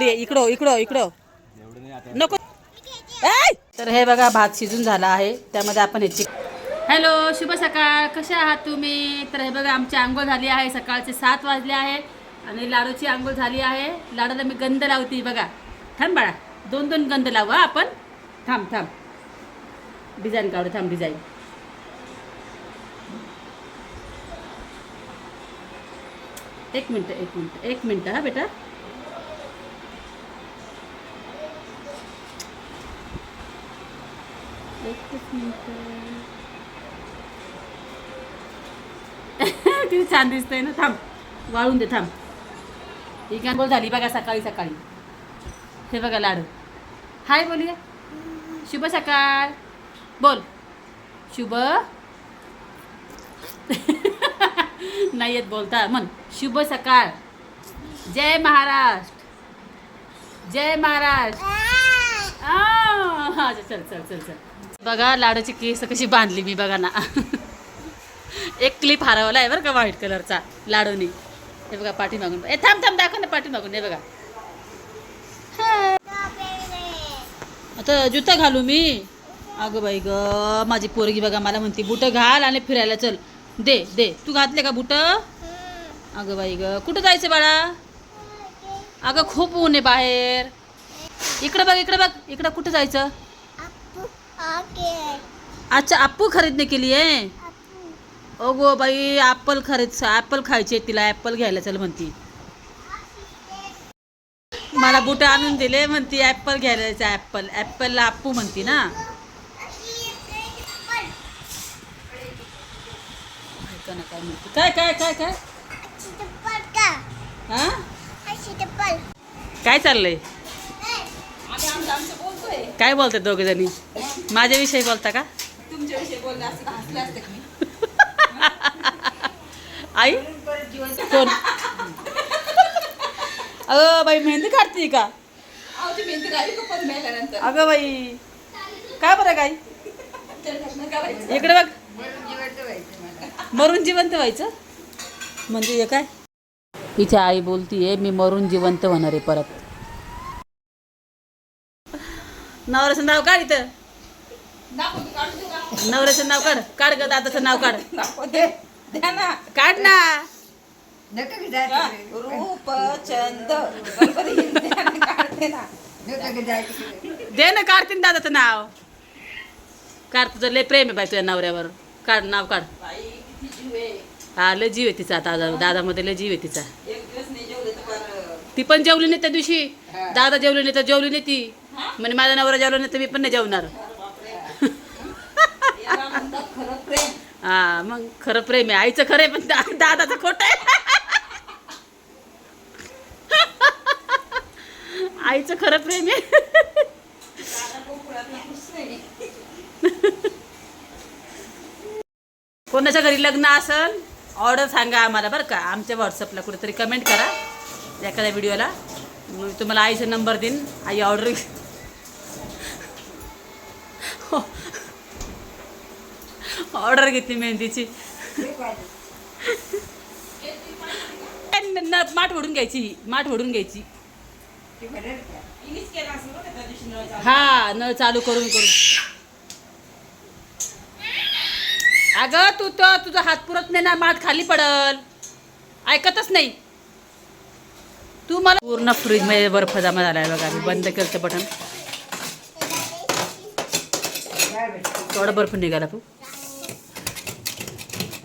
इकडो इकडं इकडं इकडं. नको. तर हे बघा भात शिजून झाला आहे. त्यामध्ये आपण हे हॅलो शुभ सकाळ. कसे आहात तुम्ही? तर हे बघा आमची आंघोळ झाली आहे. सकाळचे सात वाजले आहे आणि लाडूची आंघोळ झाली आहे. लाडूला मी गंध लावते बघा. थांब बाळा. दोन दोन गंध लावू आपण. थांब थांब. डिझाईन काढू थांब डिझाईन. एक मिनटं एक मिनटं एक मिनटं हा बेटा. एकच किती छान दिसतंय ना थांब. वाळून दे थांब. ही काय बोल झाली बघा सकाळी सकाळी. हे बघा लाडू. हाय बोलूया. शुभ सकाळ. बोल. शुभ. नाही येत बोलता. म्हण. शुभ सकाळ. जय महाराष्ट्र. जय महाराष्ट्र. चल चल चल चल. बघा लाडूची केस कशी बांधली मी बघा ना. एक क्लिप हरवला आहे बरं का व्हाईट कलरचा लाडूनी. हे बघा पाठीमागून. ए थांब थांब दाखव ना पाठीमागून हे बघा. आता जुता घालू मी. अगं बाई ग माझी पोरगी बघा मला म्हणते बुटं घाल आणि फिरायला चल. दे दे. तू घातले का बुट? अगं बाई ग. कुठं जायचं बाळा? अगं खूप ऊन आहे बाहेर. इकडं बघ इकडं बघ. इकडं कुठं जायचं? अच्छा अप्पू खरेदने के लिए अगो बाई ॲपल खरेद ॲपल खायचे तिला ॲपल घ्यायला चल म्हणती. मला बुट आणून दिले म्हणती ॲपल घ्यायला जायचं ॲपल ॲपलला अप्पू म्हणती ना. काय म्हणते. काय काय काय काय? हा? काय चाललंय? काय बोलतात दोघे जणी? माझ्याविषयी बोलता का? आई? कोण? अगं बाई मेहंदी काढते का? अगं बाई काय बरं काय? इकडे बघ. मरून जिवंत व्हायचं म्हणजे हे काय? हिची आई बोलतीये मी मरून जिवंत होणार आहे परत. नवऱ्याचं नाव काढ इथं. नवऱ्याचं नाव काढ. काढ ग दादाचं नाव काढ. काढ ना. रूप चंद दे ना काढते ना. दादाचं नाव. काढ तुझं लय प्रेम आहे बाई तुझ्या नवऱ्यावर. काढ नाव काढ. हा लय जीव आहे तिचा दादा दादामध्ये लय जीव आहे तिचा. ती पण जेवली नाही त्या दिवशी. दादा जेवली नाही तर जेवली नाही ती. म्हणजे माझा नवरा जेवला नाही तर मी पण नाही जेवणार. हा मग खरं प्रेम आहे. आईचं खरं आहे पण दा- दादाचं खोटं आहे. आईचं खरं प्रेम आहे. कोणाच्या घरी लग्न असेल ऑर्डर सांगा आम्हाला बरं का. आमच्या व्हॉट्सअपला कुठेतरी कमेंट करा. एखाद्या व्हिडिओला. मग तुम्हाला आईचा नंबर देईन. आई ऑर्डर ऑर्डर घेतली मेहंदीची. माठ ओढून घ्यायची माठ ओढून घ्यायची. हा नळ चालू करून करून. अगं तू तर तुझा हात पुरत नाही ना माठ खाली पडल. ऐकतच नाही. तू मला पूर्ण फ्रीजमध्ये बर्फ जमा झालाय बघा मी बंद केलं बटन. थोडा बर्फ निघाला तू.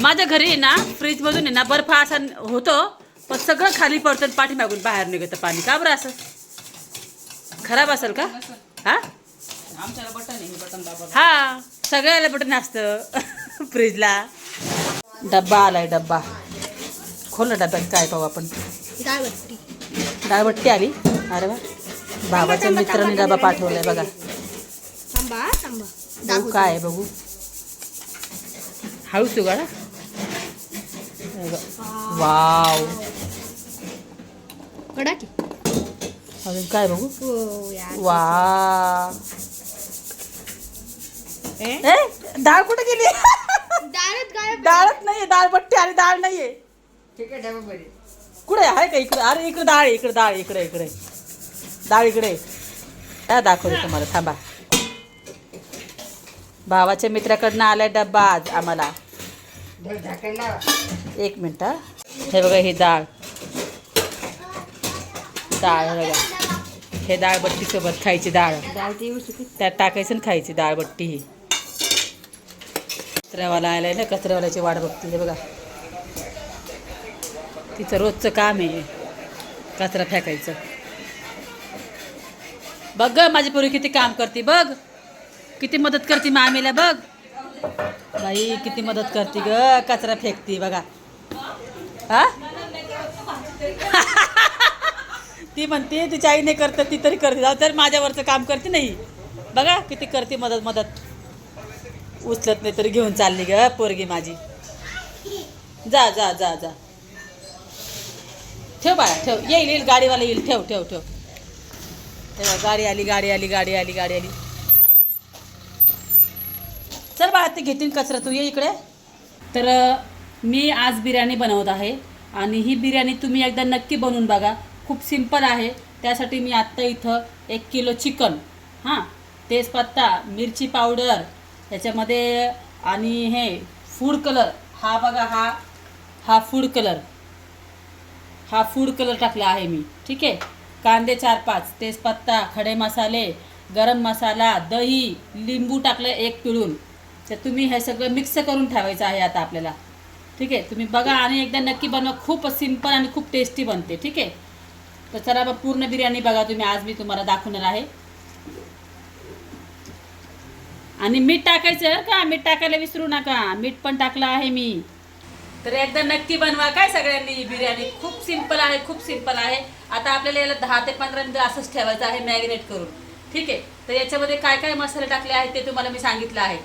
माझ्या घरी आहे ना फ्रीज मधून आहे ना बर्फ असा होतो पण सगळं खाली पडतं आणि पाठीमागून बाहेर निघतं पाणी. का बरं असं? खराब असेल का? हा? हा सगळ्याला बटन असतं फ्रीजला डब्बा आलाय डब्बा. खोल डब्यात काय पाहू आपण. डाळबट्टी. आली? अरे वा. भावाच्या मित्राने डबा पाठवलाय बघा. काय आहे बघू. हळूच तू गाडा वाव. कडा की अजून काय बघू? हो यार. वा ए? डाळ कुठे गेली? डाळच काय डाळच नाहीये डाळबट्टी आणि डाळ नाहीये. ठीक आहे डबा बरी. कुठे आहे? का इकडे? अरे इकडे डाळ आहे, इकडे डाळ आहे, इकडे इकडे डाळ इकडे काय दाखवते तुम्हाला थांबा. भावाच्या मित्राकडनं आलाय डब्बा आज आम्हाला. एक मिनिट हा. बघा ही डाळ. डाळ हे बघा. हे डाळ बट्टीसोबत खायची डाळ. त्यात टाकायचं आणि खायची डाळ बट्टी ही. कचऱ्यावाला आलाय ना कचऱ्यावाल्याची वाट बघते हे बघा. तिचं रोजचं काम आहे कचरा फेकायचं. बघ ग माझी पोरी किती काम करते बघ. किती मदत करते मामीला बघ. बाई किती मदत करते ग. कचरा फेकते बघा. हा? ती म्हणते तिच्या आईने करत ती तरी करते. जाऊ तर माझ्यावरचं काम करते नाही. बघा किती करते मदत मदत. उचलत नाही तरी घेऊन चालली ग पोरगी माझी. जा जा जा जा. ठेव बाळा ठेव. येईल येईल गाडीवाला येईल. ठेव ठेव. ठेव गाडी आली गाडी आली गाडी आली गाडी आली. चल बाळा ते घेतील कचरा. तू ये इकडे. तर मी आज बिर्याणी बनवत आहे आणि ही बिर्याणी तुम्ही एकदा नक्की बनवून बघा. खूप सिंपल आहे. त्यासाठी मी आत्ता इथं एक किलो चिकन हां तेजपत्ता मिरची पावडर त्याच्यामध्ये आणि हे फूड कलर हा बघा हा हा फूड कलर. हा फूड कलर टाकला आहे मी. ठीक आहे? कांदे चार पाच तेजपत्ता खडे मसाले गरम मसाला दही लिंबू टाकलं एक पिळून. तर तुम्ही हे सगळं मिक्स करून ठेवायचं आहे आता आपल्याला. ठीक आहे? तुम्ही बघा आणि एकदा नक्की बनवा. खूप सिंपल आणि खूप टेस्टी बनते. ठीक आहे? तर चला मग पूर्ण बिर्याणी बघा तुम्ही. आज मी तुम्हाला दाखवणार आहे. आणि मीठ टाकायचं का? मीठ टाकायला विसरू नका. मीठ पण टाकलं आहे मी. तर एकदा नक्की बनवा काय सगळ्यांनी ही बिर्याणी. खूप सिंपल आहे खूप सिंपल आहे. आता आपल्याला याला दहा ते पंधरा मिनिटं असंच ठेवायचं आहे मॅरिनेट करून. ठीक आहे? तर याच्यामध्ये काय काय मसाले टाकले आहेत ते तुम्हाला मी सांगितलं आहे.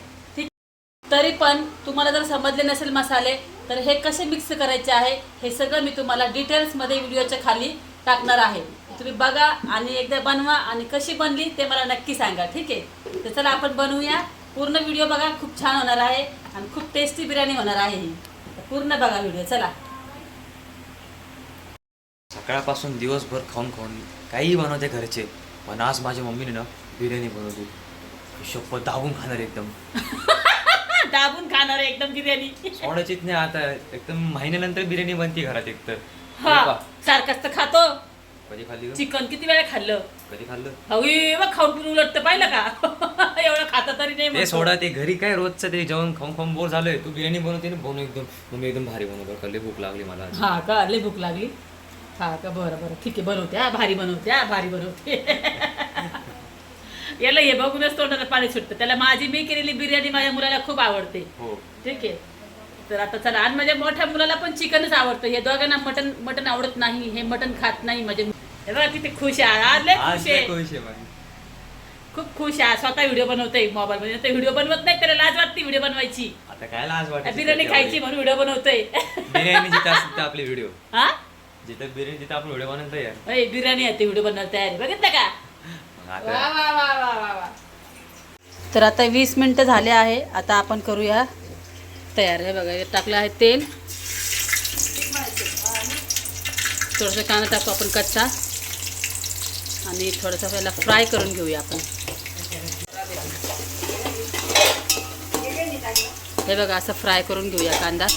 तरी पण तुम्हाला जर समजले नसेल मसाले तर हे कसे मिक्स करायचे आहे हे सगळं मी तुम्हाला डिटेल्समध्ये व्हिडिओच्या खाली टाकणार आहे. तुम्ही बघा आणि एकदा बनवा आणि कशी बनली ते मला नक्की सांगा ठीक आहे? तर चला आपण बनवूया. पूर्ण व्हिडिओ बघा खूप छान होणार आहे आणि खूप टेस्टी बिर्याणी होणार आहे ही. पूर्ण बघा व्हिडिओ चला. सकाळपासून दिवसभर खाऊन खाऊन काही बनवते घरचे पण आज माझ्या मम्मीने ना बिर्याणी बनवली. शप्प दाबून खाणार एकदम. दाबून खाणार आहे एकदम बिर्याणी. सोडायचीच नाही आता एकदम महिन्यानंतर बिर्याणी बनते घरात एकतर हा हो? सारखंच तर खातो. कधी खाल्ली ग? चिकन किती वेळा खाल्लं? कधी खाल्लं? हवी मग खाऊन पिऊन उलटतं पाहिलं का? एवढं खाता तरी नाही ते म्हणतो. सोडा ते घरी काय रोजचं ते जेवण खाऊन खाऊन बोर झालोय. तू बिर्याणी बनवते ना बनव एकदम. मम्मी एकदम भारी बनवतो कल्ले भूक लागली मला आज. हा का? लई भूक लागली? हा का? बरं बरं. ठीक आहे बनवते हा. भारी बनवते हा. भारी बनवते. याला हे बघूनच तोंडाला पाणी सुटतं. त्याला माझी मी केलेली बिर्याणी माझ्या मुलाला खूप आवडते. हो. ठीक आहे? तर आता चला आणि माझ्या मोठ्या मुलाला पण चिकनच आवडतं. हे दोघांना मटन मटन आवडत नाही हे मटन खात नाही माझे बघा किती खुश आहे. खुश आहे. खूप खुश आहे. स्वतः व्हिडिओ बनवतोय मोबाईल मध्ये. तर व्हिडिओ बनवत नाही त्याला लाज वाटते व्हिडिओ बनवायची. आता काय लाज वाटते बिर्याणी खायची म्हणून व्हिडिओ बनवतोय. बिर्याणी जिथं असते आपले व्हिडिओ. हा? जिथं बिर्याणी तिथं आपण व्हिडिओ बनवतो यार अय, बिर्याणी आहे व्हिडिओ बनवायला तयारी बघितलं का? वा आता वा वा वा वा वा. तर आता वीस मिनटं झाले आहे. आता आपण करूया तयार. आहे बघा हे टाकलं आहे तेल. थोडंसं कांदा टाकू आपण कच्चा. आणि थोडंसं पहिला फ्राय करून घेऊया आपण. हे बघा असं फ्राय करून घेऊया कांदा.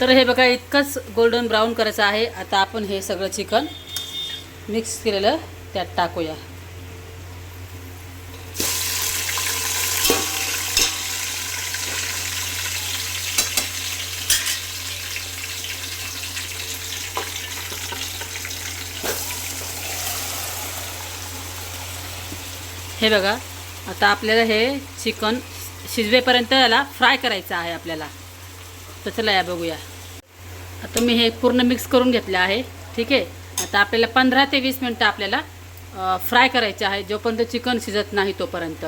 तर हे बघा इतकंच गोल्डन ब्राऊन करायचं आहे. आता आपण हे सगळं चिकन मिक्स केलेलं त्यात टाकूया. हे बघा आता आपल्याला हे चिकन शिजवेपर्यंत याला फ्राय करायचं आहे आपल्याला. तर चला या बघूया. आता मी हे पूर्ण मिक्स करून घेतलं आहे. ठीक आहे? आता आपल्याला पंधरा ते वीस मिनटं आपल्याला फ्राय करायचे आहे जोपर्यंत चिकन शिजत नाही तोपर्यंत.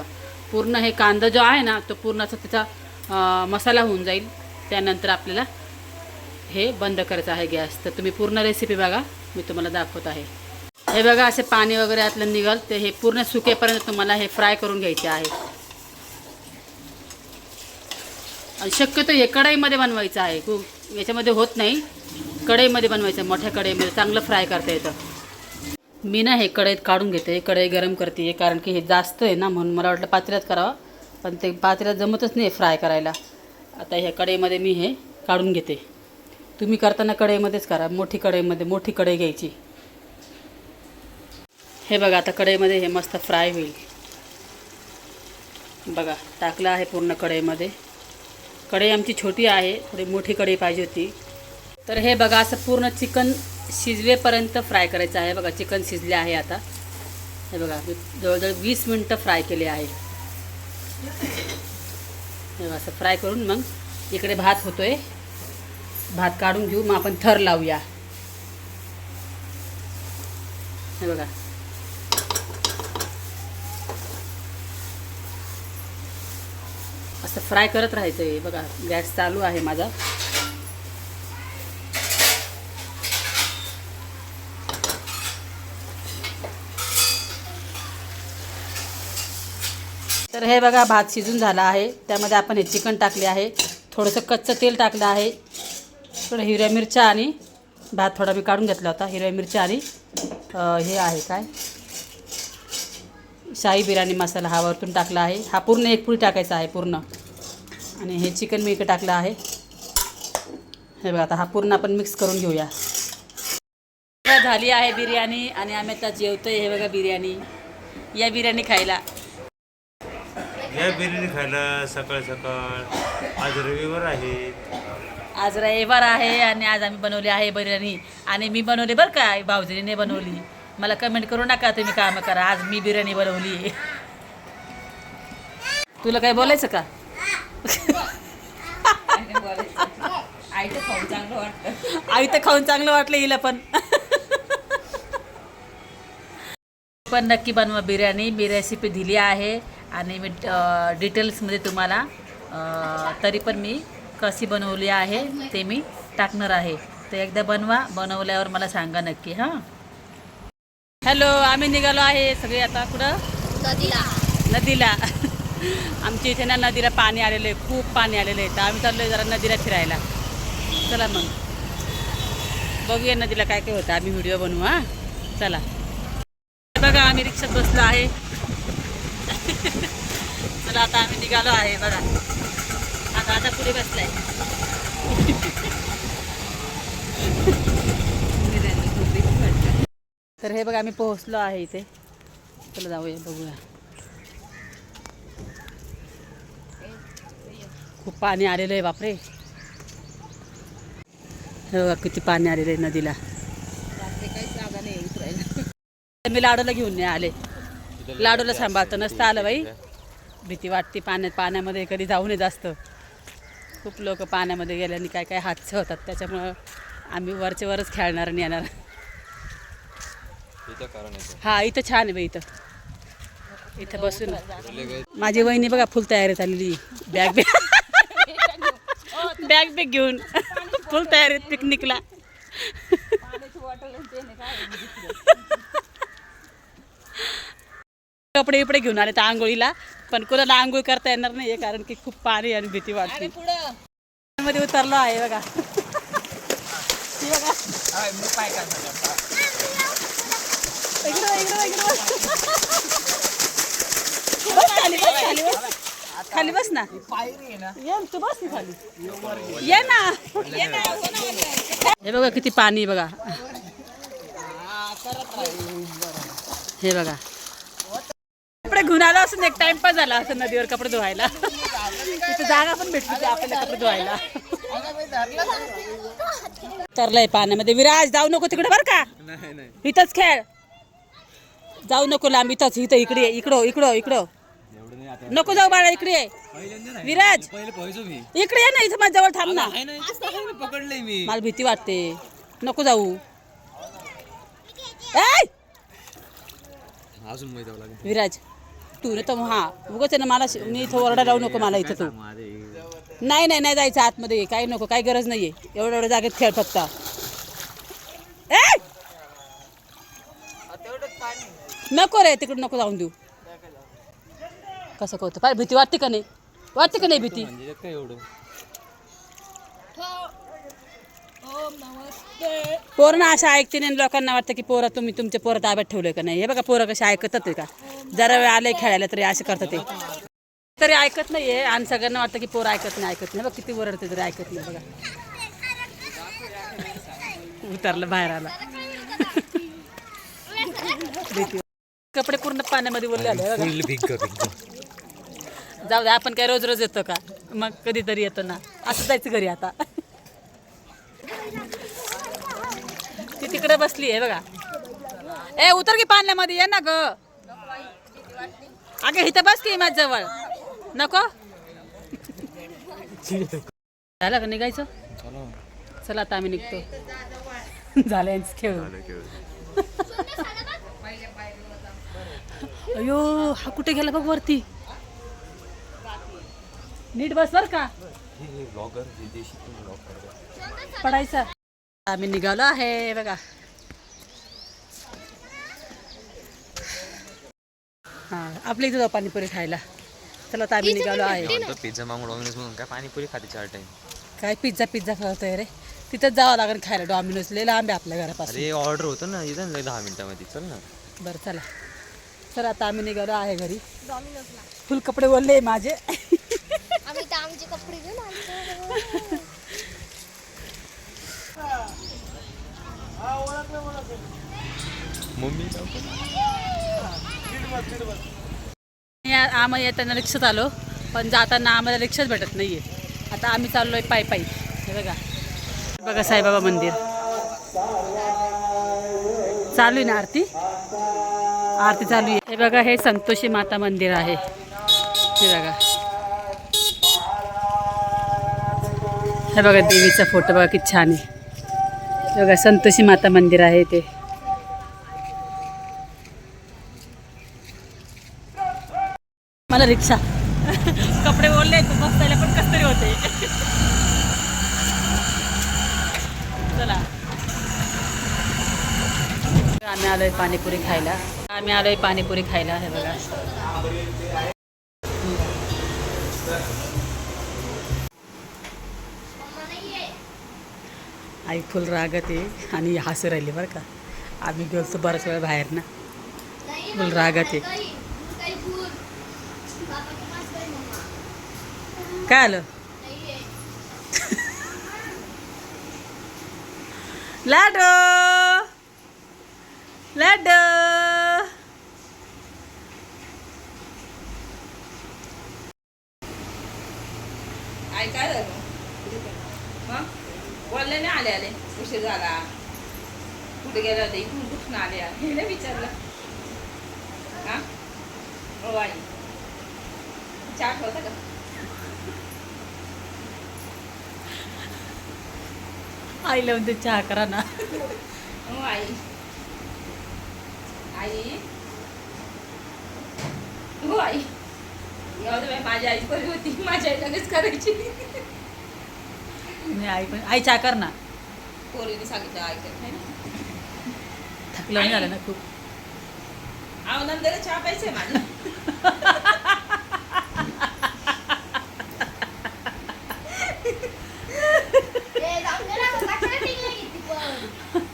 पूर्ण हे कांदा जो आहे ना तो पूर्ण असा त्याचा मसाला होऊन जाईल. त्यानंतर आपल्याला हे बंद करायचं आहे गॅस. तर तुम्ही पूर्ण रेसिपी बघा मी तुम्हाला दाखवत आहे. हे बघा असे पाणी वगैरे आतलं निघल ते हे पूर्ण सुकेपर्यंत तुम्हाला हे फ्राय करून घ्यायचे आहे. शक्यतो हे कढाईमध्ये बनवायचं आहे. याच्यामध्ये होत नाही. कढईमध्ये बनवायचं मोठ्या कढईमध्ये चांगलं फ्राय करता येतं. मी ना हे कढईत काढून घेते कढई गरम करते कारण की हे जास्त आहे ना म्हणून मला वाटलं पातेल्यात करावं पण ते पातेल्यात जमतच नाही फ्राय करायला. आता ह्या कढईमध्ये मी हे काढून घेते. तुम्ही करताना कढईमध्येच करा मोठी कढईमध्ये मोठी कढई घ्यायची. हे बघा आता कढईमध्ये हे मस्त फ्राय होईल. बघा टाकलं आहे पूर्ण कढईमध्ये. कढई आमची छोटी आहे थोडी मोठी कढई पाहिजे होती. तर हे बघा असं पूर्ण चिकन शिजवेपर्यंत फ्राय करायचं आहे. बघा चिकन शिजले आहे आता. हे बघा मी जवळजवळ वीस मिनटं फ्राय केले आहे. हे बघा असं फ्राय करून मग इकडे भात होतो आहे भात काढून घेऊ. मग आपण थर लावूया. हे बघा. असं फ्राय करत राहायचं आहे बघा गॅस चालू आहे माझा. तर हे बघा भात शिजून झाला आहे. त्यामध्ये आपण हे चिकन टाकले आहे. थोडंसं कच्चं तेल टाकलं आहे. थोडं हिरव्या मिरच्या आणि भात थोडा मी काढून घेतला होता. हिरव्या मिरच्या आणि हे आहे काय? शाही बिर्याणी मसाला हा वरतून टाकला आहे. हा पूर्ण एक पुळी टाकायचा आहे पूर्ण. आणि हे चिकन मी इकडे टाकलं आहे. हे बघा आता हा पूर्ण आपण मिक्स करून घेऊया. झाली आहे बिर्याणी आणि आम्ही आता आहे हे बघा बिर्याणी. या बिर्याणी खायला. या बिर्याणी खायला सकाळ सकाळ आज रविवार आहे. आज रविवार आहे आणि आज आम्ही बनवली आहे बिर्याणी. आणि मी बनवली बरं का भाऊजीने बनवली. मला कमेंट करू नका तुम्ही कामं करा. आज मी बिर्याणी बनवली तुला काय बोलायचं का? आईचं खाऊन चांगलं वाटतं आई तर खाऊन चांगलं वाटलं हिला पण. पण नक्की बनवा बिर्याणी. मी रेसिपी दिली आहे. आणि मी डिटेल्समध्ये तुम्हाला तरी पण मी कशी बनवली आहे ते मी टाकणार आहे. तर एकदा बनवा बनवल्यावर मला सांगा नक्की हां. हॅलो आम्ही निघालो आहे सगळे आता कुठं? नदीला. नदीला. आमच्या इथे ना नदीला पाणी आलेलं आहे खूप पाणी आलेलं आहे. तर आम्ही चाललो जरा नदीला फिरायला. चला मग. बघूया नदीला काय काय होतं. आम्ही व्हिडिओ बनवू हां. चला. बघा आम्ही रिक्षात बसलो आहे. चला आता आम्ही निघालो आहे बघा. आता आता पुढे बसलाय. तर हे बघा आम्ही पोहोचलो आहे इथे. चला जाऊया बघूया. खूप पाणी आलेलं आहे बापरे. हे बघा किती पाणी आलेलं आहे नदीला. मी लाडूला घेऊन नाही आले. लाडूला सांभाळतं नसतं आलं बाई. भीती वाटते पाण्यात पाण्यामध्ये कधी जाऊ नये जास्त. खूप लोक पाण्यामध्ये गेल्याने काय काय हादसे होतात त्याच्यामुळं आम्ही वरचे वरच खेळणार आणि येणार. हा इथं छान आहे बाई इथं. इथं बसून. माझी वहिनी बघा फुल तयारीत आलेली बॅग बॅग बॅग बॅग घेऊन. फुल तयारीत पिकनिकला. कपडे बिपडे घेऊन आले तर आंघोळीला. पण कोणाला आंघोळ करता येणार नाही कारण की खूप पाणी आणि भीती वाटते. मध्ये उतरलो आहे बघा. ही बघा. इकडं बघ, इकडं बघ, इकडं बघ. बस खाली बस खाली बस. खाली बस ना. ये तू बस ना खाली. ये ना. ये ना. हे बघा किती पाणी बघा. हे बघा. कपडे घेऊन आलो असून एक टाइमपास झाला असं नदीवर कपडे धुवायला. तिथे जागा पण भेटली आपल्याला कपडे धुवायला. तरलंय पाण्यामध्ये. विराज जाऊ नको तिकडे बर का. इथंच खेळ. जाऊ नको लांब इथंच इथं इकडे. इकडं इकडं इकडं. नको जाऊ बाळा इकडे. विराज इकडे ये ना इथं माझ्या जवळ थांब ना. पकडलंय मी मला भीती वाटते. नको जाऊ. विराज तू ना तर हा. उगाच ना मला मी इथं ओरडा लावू नको मला इथं तू. नाही नाही नाही जायचं आतमध्ये. काही नको काही गरज नाहीये. एवढ्या एवढ्या जागेत खेळ फक्त. ए! नको रे तिकडे नको जाऊन देऊ. कसं कळतं? पाय भीती वाटते का नाही? वाटते का नाही भीती? म्हणजे काय एवढं पोरं ना अशा ऐकते नाही लोकांना वाटतं की पोरं तुम्ही तुमच्या पोरं ताब्यात ठेवले का नाही? हे बघा पोरं कसे ऐकतात का? जरा वेळ आले खेळायला तरी असे करतात ते. तरी ऐकत नाहीये आणि सगळ्यांना वाटतं की पोरं ऐकत नाही ऐकत नाही. बघ किती ओरडते तरी ऐकत नाही बघा. उतरलं बाहेर आला. कपडे पूर्ण पाण्यामध्ये बोलले आले जाऊ दे आपण काय रोज रोज येतो का? मग कधीतरी येतो ना. असं जायचं घरी आता. ती तिकडे बसली आहे बघा. ए उतर की पाण्यामध्ये ये ना ग. अगं इथं बस की माझ जवळ नको. झालं का निघायचं? चला आता आम्ही निघतो. झालं खेळ. अयो हा कुठे गेला बघ वरती? नीट बस बर का. पडायचा. आम्ही निघालो आहे बघा. हा आपल्या इथं जाऊ पाणीपुरी खायला. चला आता आम्ही निघालो आहे. पिझ्झा मागून डॉमिनोज म्हणून काय? पाणीपुरी खाते चार टाइम काय पिझ्झा पिझ्झा खातोय रे. तिथंच जावं लागेल खायला डॉमिनोज लय लांब आहे आपल्या घरापासून. अरे ऑर्डर होतं ना. इथं ना दहा मिनिटामध्ये. चल ना. बरं चला. सर आता आम्ही निघालो आहे घरी. फुल कपडे ओरले माझे. आम्ही तर आमचे कपडे घेऊन आलो. मम्मी आम्ही येताना रिक्षात आलो पण जाताना आम्हाला रिक्षाच भेटत नाहीये. आता आम्ही चाललो आहे पायी पायी हे बघा. बघा साईबाबा मंदिर. चालू आहे ना आरती? आरती चालू आहे. हे बघा हे संतोषी माता मंदिर आहे. हे बघा. हे बघा देवीचा फोटो बघा किती छान आहे. हे बघा संतोषी माता मंदिर आहे ते. झालं रिक्षा. कपडे ओढले तू बसायला पण कस तरी होते. चला. आम्ही आलोय पाणीपुरी खायला. आम्ही आलोय पाणीपुरी खायला हे बघा. आई फुल रागत आहे आणि हसू राहिली बरं का. आम्ही गेलो बराच वेळ बाहेर ना. फुल रागत आहे काही काही फूल बाबाची मस्त आहे मम्मा काय आलं? नाहीये लाडो! लाडो काय झालं? मग बोलले नाही आले आले. उशीर झाला. कुठे गेले होते? इकडून कुठून आले? हे नाही विचारलं. हा? हो आई. चहा ठेवता का? आईला म्हणते चहा करा ना. हो आई. आई. हो आई. माझी आई होती. माझी आई लगेच करायची. मी आई पण आई चहा कर ना. पोरीने सांगितलं ऐकत नाही थकलं नाही झालं ना खूप. अहो नंतर चहा प्यायचंय माझी ए, जाऊन दे ना, मग कशाला टिंगल्या घेते पण?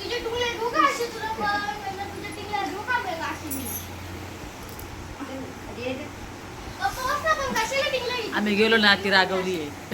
तुझे टुंगले धोका असे तुला पण, म्हणलं तुझ्या टिंगल्या धोका मिळेल अशी मी. पप्पा बस ना, पण कशाला टिंगल्या घेते? आम्ही गेलो ना ती रागवली आहे